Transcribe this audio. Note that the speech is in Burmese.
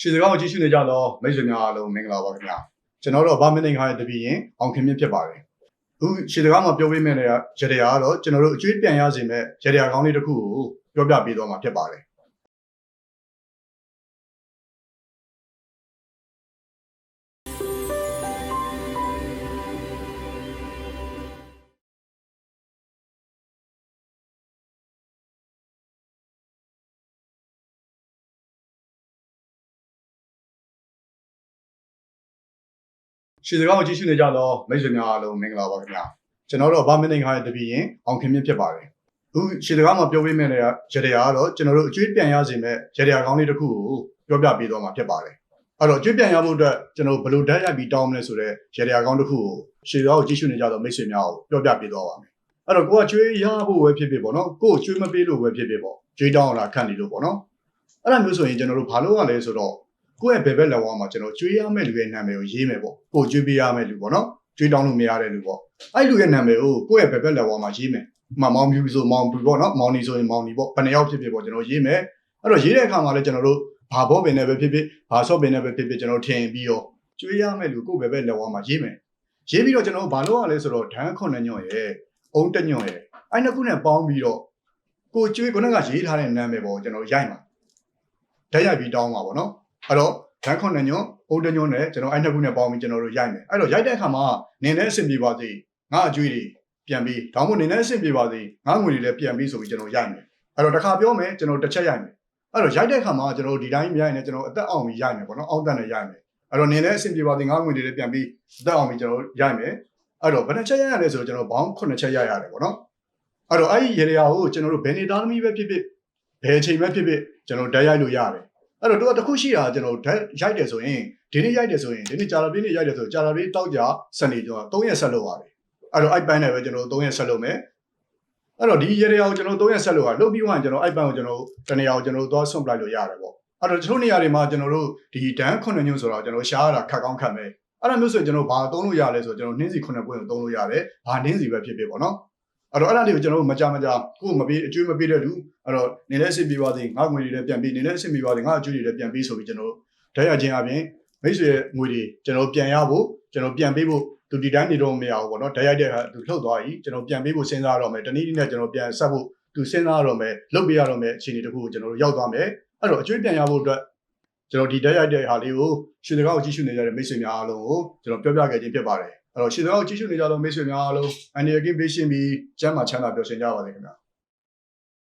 ရွှေစကားကိုကြည့်ရှုနေကြတော့မိတ်ဆွေများအားလုံးမင်္ဂလာပါခင်ဗျာကျွန်တော်တို့ဘာမင်းနေခါရဲ့တပည့်ရင်အောင်ခင်မြင့်ဖြစ်ပါတယ်အခုရွှေစကားမှာပြောပေးမယ့်နေရရတရားကတော့ကျွန်တော်တို့အကျွေးပြန်ရစေမဲ့ရတရားကောင်းလေးတစ်ခုကိုပြောပြပေးသွားမှာဖြစ်ပါတယ် ရွှေစကားကိုကြည့်ရှုနေကြတော့မိတ်ဆွေများအားလုံးမင်္ဂလာပါခင်ဗျာကျွန်တော်တို့ဘာမင်းနေခါရဲ့တပည့်ရင်အောင်ခင်မြင့်ဖြစ်ပါတယ်အခုရွှေစကားမှာပြောပေးမယ့်နေရရတရားကတော့ကျွန်တော်တို့အကျွေးပြန်ရစေမဲ့ရတရားကောင်းလေးတစ်ခုကိုပြောပြပေးသွားမှာဖြစ်ပါတယ်အဲ့တော့အကျွေးပြန်ရဖို့အတွက်ကျွန်တော်ဘယ်လိုဓာတ်ရိုက်ပြီးတောင်းမလဲဆိုတော့ရတရားကောင်းတစ်ခုကိုရွှေစကားကိုကြည့်ရှုနေကြတော့မိတ်ဆွေများကိုပြောပြပေးသွားပါမယ်အဲ့တော့ကိုကကျွေးရဖို့ပဲဖြစ်ဖြစ်ပေါ့နော်ကိုကိုကျွေးမပေးလို့ပဲဖြစ်ဖြစ်ပေါ့ကျွေးတောင်းလာခန့်နေလို့ပေါ့နော်အဲ့ဒါမျိုးဆိုရင်ကျွန်တော်တို့ဘာလို့ရလဲဆိုတော့ ကိုယ့်ရဲ့ဘယ်ဘက်လက်ဝါးမှာကျွန်တော်ကျွေးရမယ့်လူရဲ့နာမည်ကိုရေးမယ်ပေါ့ကိုကျွေးပေးရမယ့်လူပေါ့နော်ကျွေးတောင်းလို့မရတဲ့လူပေါ့အဲ့လူရဲ့နာမည်ကိုကိုယ့်ရဲ့ဘယ်ဘက်လက်ဝါးမှာရေးမယ်ဥပမာမောင်ဖြူဆိုမောင်ဖြူပေါ့နော်မောင်နီဆိုရင်မောင်နီပေါ့ဘယ်နှယောက်ဖြစ်ဖြစ်ပေါ့ကျွန်တော်ရေးမယ်အဲ့တော့ရေးတဲ့အခါမှာလည်းကျွန်တော်တို့ဘာဘောပင်နဲ့ပဲဖြစ်ဖြစ်ဘာဆော့ပင်နဲ့ပဲဖြစ်ဖြစ်ကျွန်တော်ထင်ပြီးတော့ကျွေးရမယ့်လူကိုယ့်ဘယ်ဘက်လက်ဝါးမှာရေးမယ်ရေးပြီးတော့ကျွန်တော်ဘာလုပ်ရလဲဆိုတော့ဒန်းခွန်နဲ့ညွန့်ရဲ့အုံးတက်ညွန့်ရဲ့အဲ့နှစ်ခုနဲ့ပေါင်းပြီးတော့ကိုကျွေးခုနကရေးထားတဲ့နာမည်ပေါ့ကျွန်တော်ရိုက်မှာဓာတ်ရိုက်ပြီးတောင်းပါပေါ့နော် အဲ့တော့ဓာတ်ခွန်နဲ့ညွန့်အိုးတညွန့်နဲ့ကျွန်တော်အဲ့နှစ်ခုနဲ့ပေါင်းပြီးကျွန်တော်တို့ရိုက်မယ်အဲ့တော့ရိုက်တဲ့အခါမှာနင်းတဲ့အဆင်ပြေပါစေငါအကျွေးတွေပြန်ပြီးတောင်းဖို့နင်းတဲ့အဆင်ပြေပါစေငါငွေတွေလည်းပြန်ပြီးဆိုပြီးကျွန်တော်ရိုက်မယ်အဲ့တော့တစ်ခါပြောမယ်ကျွန်တော်တစ်ချက်ရိုက်မယ်အဲ့တော့ရိုက်တဲ့အခါမှာကျွန်တော်ဒီတိုင်းမြိုက်နေကျွန်တော်အသက်အောင်ပြီးရိုက်မယ်ပေါ့နော်အောက်တက်နဲ့ရိုက်မယ်အဲ့တော့နင်းတဲ့အဆင်ပြေပါစေငါငွေတွေလည်းပြန်ပြီးအသက်အောင်ပြီးကျွန်တော်ရိုက်မယ်အဲ့တော့ဘယ်နှချက်ရိုက်ရလဲဆိုတော့ကျွန်တော်ဘောင်း9ချက်ရိုက်ရတယ်ပေါ့နော်အဲ့တော့အဲ့ဒီရေရာကိုကျွန်တော်တို့ဘယ်နေသားသမီးပဲဖြစ်ဖြစ်ဘယ်အချိန်ပဲဖြစ်ဖြစ်ကျွန်တော်ဓာတ်ရိုက်လို့ရတယ် အဲ့တော့သူကတစ်ခုရှိတာကျွန်တော်ဓာတ်ရိုက်တယ်ဆိုရင်ဒီနေ့ရိုက်တယ်ဆိုရင်ဒီနေ့ကြာလာပြီးနေ့ရိုက်တယ်ဆိုကြာလာပြီးတောက်ကြစနေကျွန်တော်3ရက်ဆက်လုပ်ရတယ်အဲ့တော့အိုက်ပန်းနဲ့ပဲကျွန်တော်3ရက်ဆက်လုပ်မယ်အဲ့တော့ဒီရေရအောင်ကျွန်တော်3ရက်ဆက်လုပ်ရလုပ်ပြီးမှကျွန်တော်အိုက်ပန်းကိုကျွန်တော်တနေရာကိုကျွန်တော်သွားဆွန့်ပလိုက်လို့ရတယ်ပေါ့အဲ့တော့တချို့နေရာတွေမှာကျွန်တော်တို့ဒီဒန်း9ညွန့်ဆိုတော့ကျွန်တော်ရှားရတာခက်ကောင်းခက်မယ်အဲ့ဒါမျိုးဆိုရင်ကျွန်တော်ဘာသုံးလို့ရလဲဆိုတော့ကျွန်တော်နှင်းစီ9ပွင့်ကိုသုံးလို့ရတယ်ဘာနှင်းစီပဲဖြစ်ဖြစ်ပေါ့နော် အဲ့တော့အဲ့ဒါလေးကိုကျွန်တော်တို့မကြမကြကိုယ်မပေးအကျွေးမပေးတဲ့လူအဲ့တော့နေလဲစစ်ပြီးပါသေးငါငွေတွေလည်းပြန်ပြီးနေလဲစစ်ပြီးပါသေးငါအကျွေးတွေလည်းပြန်ပြီးဆိုပြီးကျွန်တော်ဓာတ်ရခြင်းအပြင်မိတ်ဆွေရဲ့ငွေတွေကျွန်တော်ပြန်ရဖို့ကျွန်တော်ပြန်ပေးဖို့သူဒီတိုင်းနေတော့မရဘူးပေါ့နော်ဓာတ်ရိုက်တဲ့အခါသူလှုပ်သွားပြီကျွန်တော်ပြန်ပေးဖို့စဉ်းစားရတော့မယ်တနည်းနည်းနဲ့ကျွန်တော်ပြန်ဆက်ဖို့သူစဉ်းစားရတော့မယ်လုပ်ပေးရတော့မယ်အခြေအနေတစ်ခုကိုကျွန်တော်တို့ရောက်သွားမယ်အဲ့တော့အကျွေးပြန်ရဖို့အတွက်ကျွန်တော်ဒီဓာတ်ရိုက်တဲ့ဟာလေးကိုရွှေစကားကိုကြည့်ရှုနေကြတဲ့မိတ်ဆွေများအားလုံးကိုကျွန်တော်ပြောပြခဲ့ခြင်းဖြစ်ပါတယ် အဲ့တော့ရွှေစကားကိုကြည့်ရှုနေကြတဲ့မိတ်ဆွေများအားလုံးအနေအကင်းပေးရှင်းပြီးကျမ်းမာချမ်းသာပျော်ရွှင်ကြပါစေခင်ဗျာ